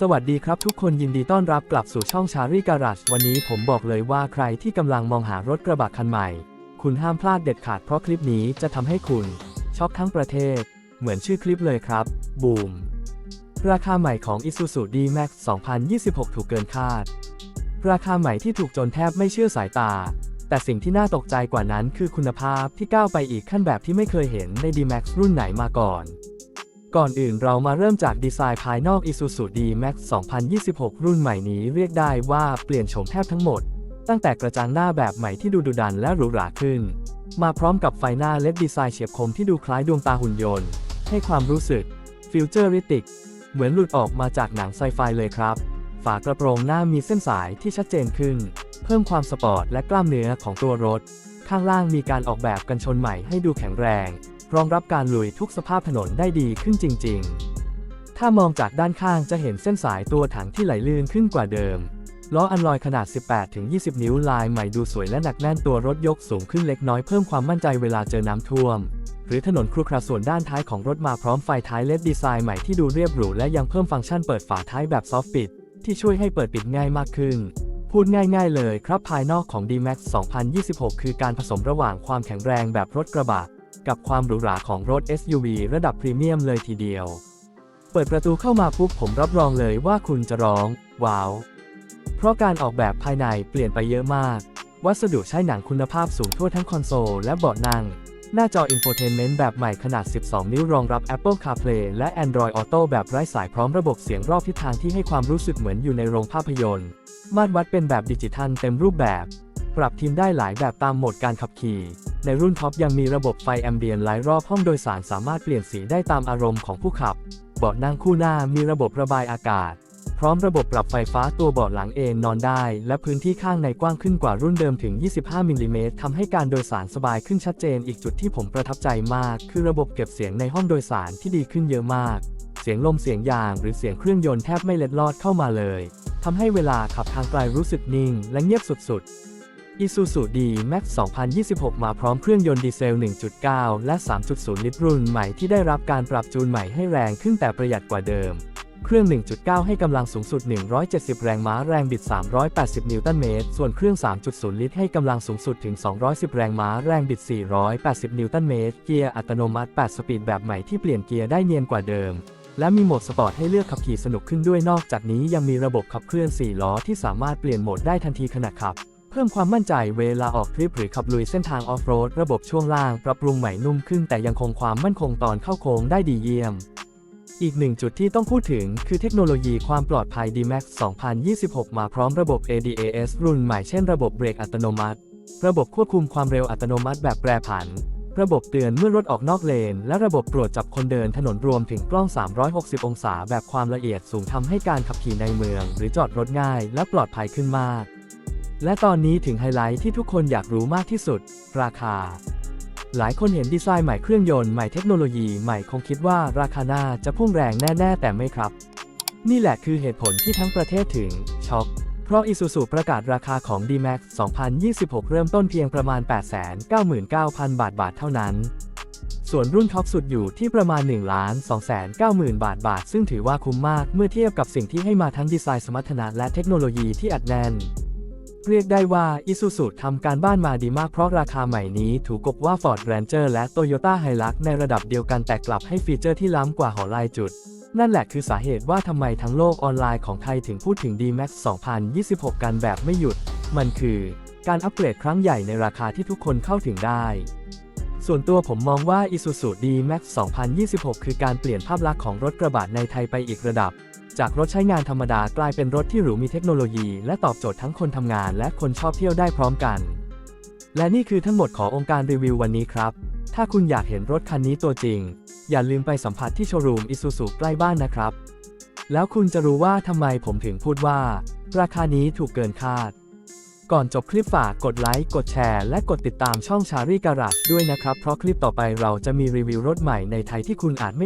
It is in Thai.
สวัสดีครับทุกคนยินดีต้อนรับกลับสู่ช่องชารีการาชวันนี้ผมบอกเลยว่าใครที่กำลังมองหารถกระบะคันใหม่ คุณห้ามพลาดเด็ดขาดเพราะคลิปนี้จะทำให้คุณช็อกทั้งประเทศ เหมือนชื่อคลิปเลยครับ บูม ราคาใหม่ของ Isuzu D-Max 2026 ถูกเกินคาด ราคาใหม่ที่ถูกจนแทบไม่เชื่อสายตา แต่สิ่งที่น่าตกใจกว่านั้นคือคุณภาพที่ก้าวไปอีกขั้นแบบที่ไม่เคยเห็นใน D-Max รุ่นไหนมาก่อน ก่อนอื่นเรามาเริ่มจากดีไซน์ภายนอก Isuzu D-Max 2026 รุ่นใหม่นี้เรียกได้ว่าเปลี่ยนโฉมแทบทั้งหมด ตั้งแต่กระจังหน้าแบบใหม่ที่ดูดุดันและหรูหราขึ้น มาพร้อมกับไฟหน้าเล็ดดีไซน์เฉียบคมที่ดูคล้ายดวงตาหุ่นยนต์ ให้ความรู้สึกฟิวเจอริติก เหมือนหลุดออกมาจากหนังไซไฟเลยครับ ฝากระโปรงหน้ามีเส้นสายที่ชัดเจนขึ้น เพิ่มความสปอร์ตและกล้ามเนื้อของตัวรถ ข้างล่างมีการออกแบบกันชนใหม่ให้ดูแข็งแรง รองรับการลุยทุกสภาพถนนได้ดีขึ้นจริง ๆ ถ้ามองจากด้านข้างจะเห็นเส้นสายตัวถังที่ไหลลื่นขึ้นกว่าเดิม ล้ออันลอยขนาด 18-20 นิ้วลายใหม่ดูสวยและหนักแน่นตัวรถยกสูงขึ้นเล็กน้อยเพิ่มความมั่นใจเวลาเจอน้ำท่วม หรือถนนครุขระส่วนด้านท้ายของรถมาพร้อมไฟท้ายเลดดีไซน์ใหม่ที่ดูเรียบหรูและยังเพิ่มฟังก์ชันเปิดฝาท้ายแบบซอฟต์ปิดที่ช่วยให้เปิดปิดง่ายมากขึ้นพูดง่ายๆเลยครับภายนอกของ D-Max 2026 คือการผสมระหว่างความแข็งแรงแบบรถกระบะ กับความหรูหราของรถ SUV ระดับพรีเมียมเลยทีเดียว เปิดประตูเข้ามาปุ๊บผมรับรองเลยว่าคุณจะร้อง ว้าว เพราะการออกแบบภายในเปลี่ยนไปเยอะมาก วัสดุใช้หนังคุณภาพสูงทั่วทั้งคอนโซลและเบาะนั่ง หน้าจออินโฟเทนเมนต์แบบใหม่ขนาด 12 นิ้วรองรับ Apple CarPlay และ Android Auto แบบไร้สายพร้อมระบบเสียงรอบทิศทางที่ให้ความรู้สึกเหมือนอยู่ในโรงภาพยนตร์ มาตรวัดเป็นแบบดิจิทัลเต็มรูปแบบ ปรับทีมได้หลายแบบตามโหมดการขับขี่ ในรุ่นท็อปยังมีระบบไฟแอมเบียนหลายรอบห้องโดยสารสามารถเปลี่ยนสีได้ตามอารมณ์ของผู้ขับ เบาะนั่งคู่หน้ามีระบบระบายอากาศ พร้อมระบบปรับไฟฟ้าตัวเบาะหลังเอนนอนได้ และพื้นที่ข้างในกว้างขึ้นกว่ารุ่นเดิมถึง 25มิลลิเมตรทำให้การโดยสารสบายขึ้นชัดเจนอีกจุดที่ผมประทับใจมาก คือระบบเก็บเสียงในห้องโดยสารที่ดีขึ้นเยอะมาก เสียงลมเสียงยาง หรือเสียงเครื่องยนต์แทบไม่เล็ดลอดเข้ามาเลยทำให้เวลาขับทางไกลรู้สึกนิ่ง และเงียบสุดๆ Isuzu D-Max 2026 มาพร้อมเครื่องยนต์ดีเซล 1.9 และ 3.0 ลิตรรุ่นใหม่ที่ได้รับการปรับจูนใหม่ให้แรงขึ้นแต่ประหยัดกว่าเดิม เครื่อง 1.9 ให้กำลังสูงสุด 170 แรงม้าแรงบิด 380 นิวตันเมตร ส่วนเครื่อง 3.0 ลิตรให้กำลังสูงสุดถึง 210 แรงม้าแรงบิด 480 นิวตันเมตร เกียร์อัตโนมัติ 8 สปีดแบบใหม่ที่เปลี่ยนเกียร์ได้เนียนกว่าเดิมและมีโหมดสปอร์ตให้เลือกขับขี่สนุกขึ้นด้วยนอกจากนี้ยังมีระบบขับเคลื่อน 4 ล้อที่สามารถเปลี่ยนโหมดได้ทันทีขณะขับ พิ่มความมั่นใจเวลาออกทริปหรือขับลุยเส้นทางออฟโรดระบบช่วงล่างปรับปรุงใหม่นุ่มขึ้นแต่ยังคงความมั่นคงตอนเข้าโค้งได้ดีเยี่ยม อีกหนึ่งจุดที่ต้องพูดถึงคือเทคโนโลยีความปลอดภัย D-Max 2026 มาพร้อมระบบ ADAS รุ่นใหม่เช่นระบบเบรกอัตโนมัติ ระบบควบคุมความเร็วอัตโนมัติแบบแปรผัน ระบบเตือนเมื่อรถออกนอกเลน และระบบตรวจจับคนเดินถนนรวมถึงกล้อง 360 องศาแบบความละเอียดสูงทำให้การขับขี่ในเมือง หรือจอดรถง่าย และปลอดภัยขึ้นมาก และตอนนี้ถึงไฮไลท์ที่ทุกคนอยากรู้มากที่สุด ราคา หลายคนเห็นดีไซน์ใหม่เครื่องยนต์ใหม่เทคโนโลยีใหม่คงคิดว่าราคาน่าจะพุ่งแรงแน่ ๆ แต่ไม่ครับ นี่แหละคือเหตุผลที่ทั้งประเทศถึงช็อกเพราะ Isuzu ประกาศราคาของ D-Max 2026 เริ่มต้นเพียงประมาณ 899,000 บาทบาทเท่านั้น ส่วนรุ่นท็อปสุดอยู่ที่ประมาณ 1 2 9 0 0 0 0 บาทบาท ซึ่งถือว่าคุ้มมากเมื่อเทียบกับสิ่งที่ให้มาทั้งดีไซน์สมรรถนะและเทคโนโลยีที่อัดแน่น เรียกได้ว่า Isuzu ทำการบ้านมาดีมากเพราะราคาใหม่นี้ถูกกบว่า Ford Ranger และ Toyota Hilux ในระดับเดียวกันแต่กลับให้ฟีเจอร์ที่ล้ำกว่าหอลายจุด นั่นแหละคือสาเหตุว่าทำไมทั้งโลกออนไลน์ของไทยถึงพูดถึง D-Max 2026 กันแบบไม่หยุด มันคือการอัปเกรดครั้งใหญ่ในราคาที่ทุกคนเข้าถึงได้ ส่วนตัวผมมองว่า Isuzu D-Max 2026 คือการเปลี่ยนภาพลักษณ์ของรถกระบะในไทยไปอีกระดับ จากรถใช้งานธรรมดากลายเป็นรถที่หรูมีเทคโนโลยี และตอบโจทย์ทั้งคนทำงานและคนชอบเที่ยวได้พร้อมกัน และนี่คือทั้งหมดขององค์การรีวิววันนี้ครับ ถ้าคุณอยากเห็นรถคันนี้ตัวจริง อย่าลืมไปสัมผัสที่โชว์รูม Isuzu ใกล้บ้านนะครับ แล้วคุณจะรู้ว่าทำไมผมถึงพูดว่า ราคานี้ถูกเกินคาด ก่อนจบคลิปฝากกดไลค์กดแชร์ และกดติดตามช่องชารีการัด้วยนะครับ เพราะคลิปต่อไปเราจะมีรีวิวรถใหม่ในไทยที่คุณอาจไม่